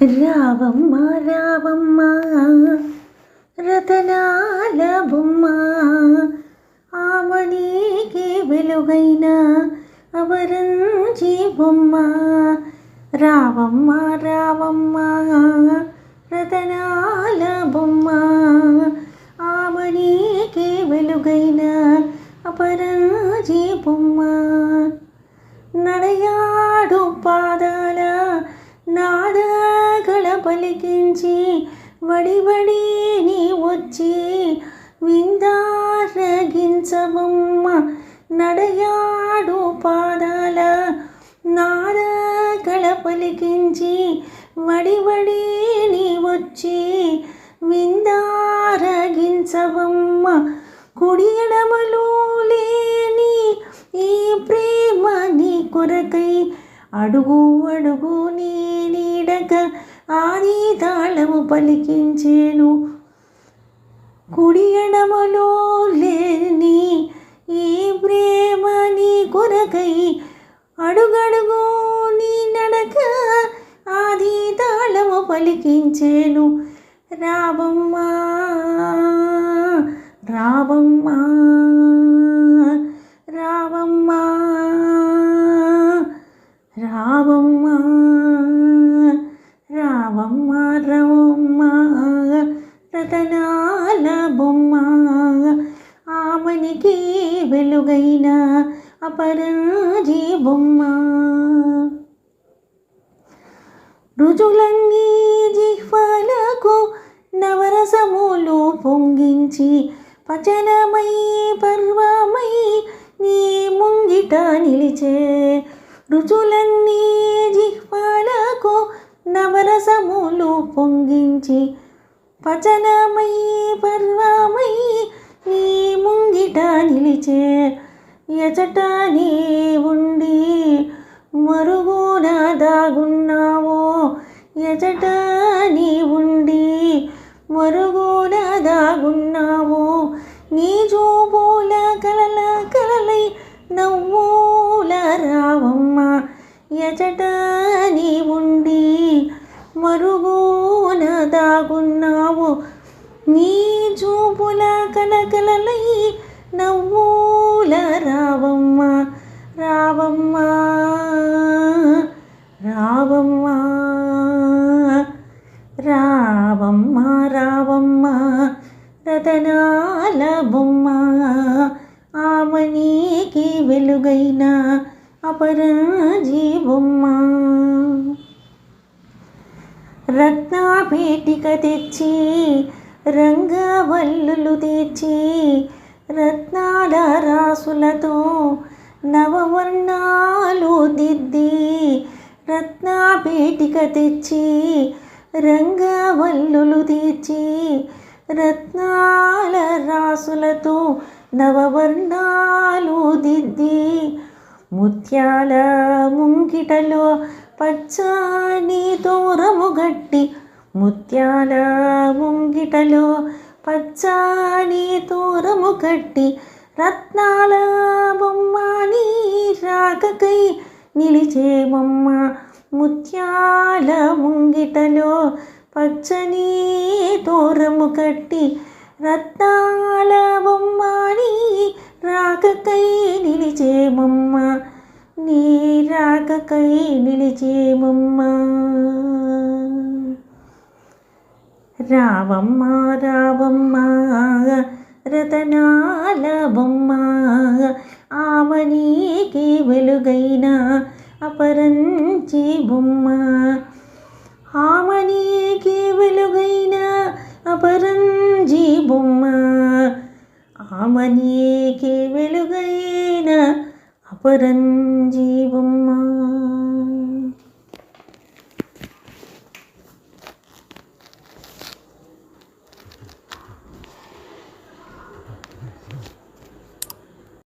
రావమ్మ రావమ్మ రతనాల బొమ్మ ఆమనీకి వెలుగైన అవరంజి బొమ్మ రావమ్మ రావమ్మ రతనాల బొమ్మ ఆమనీకి వెలుగైన అపరంజి బొమ్మ నాదగల పలికించి వడివడి నీ వచ్చి విందారగించవమ్మ నడయాడు పాదాల నాదగల పలికించి వడివడి నీ వచ్చి విందారగించవమ్మ కుడి ఎడమలు లేని ఈ ప్రేమ నీ కొరకై అడుగు అడుగు నీ నీడక ఆది తాళము పలికించేను. కుడి ఎడమలో లేని ఈ ప్రేమ నీ కొరకై అడుగడుగు నీ నడక ఆది తాళము పలికించేను. రావమ్మా రావమ్మా రావమ్మా రతనాల బొమ్మ. ఆమెనికి వెలుగైన అపరాజీ బొమ్మ. రుజులన్నీ జిహ్వలకు నవరసములు పొంగించి పచనమై పర్వమై నీ ముంగిట నిలిచే రుచులన్నీ జిహ్వలకు నవరసములు పొంగించి పచనమై పర్వమై నీ ముంగిట నిలిచే ఎచట నీ ఉండి మరుగున దాగున్నావో ఎచట నీ ఉండి మరుగున దాగున్నావో నీ చూపుల కలల కలలై నవ్వుల రావమ్మ ఎచట నీ ఉండి మరుగున దాగున్నావు నీ చూపుల కలకలలై నవ్వుల రావమ్మ రావమ్మ రావమ్మ రావమ్మ రావమ్మ రతనాల బొమ్మ ఆమనీకి వెలుగైన అపరాజీ బొమ్మ. రత్నాపేటిక తెచ్చి రంగవల్లులు తెచ్చి రత్నాల రాసులతో నవవర్ణాలు దిద్ది రత్నాపేటిక తెచ్చి రంగవల్లులు తెచ్చి రత్నాల రాసులతో నవవర్ణాలు దిద్ది ముత్యాల ముంగిటలో పచ్చాని దూరము గట్టి ముత్యాల ముంగిటలో పచ్చాని దూరము గట్టి రత్నాల బొమ్మని రాగకై నిలిచే బొమ్మ ముత్యాల ముంగిటలో పచ్చని దూరము కట్టి రత్నాల బొమ్మని రాకకై నిలిచే బొమ్మ రాకకై నిలిచే బొమ్మ రావమ్మ రావమ్మ రతనాల బొమ్మ ఆమనీకి వెలుగైన అపరంచి బొమ్మ. ఆమనీకి వెలుగైన అపరంజి బొమ్మ. ఆమనీకి వెలుగైన అపరంజి బొమ్మ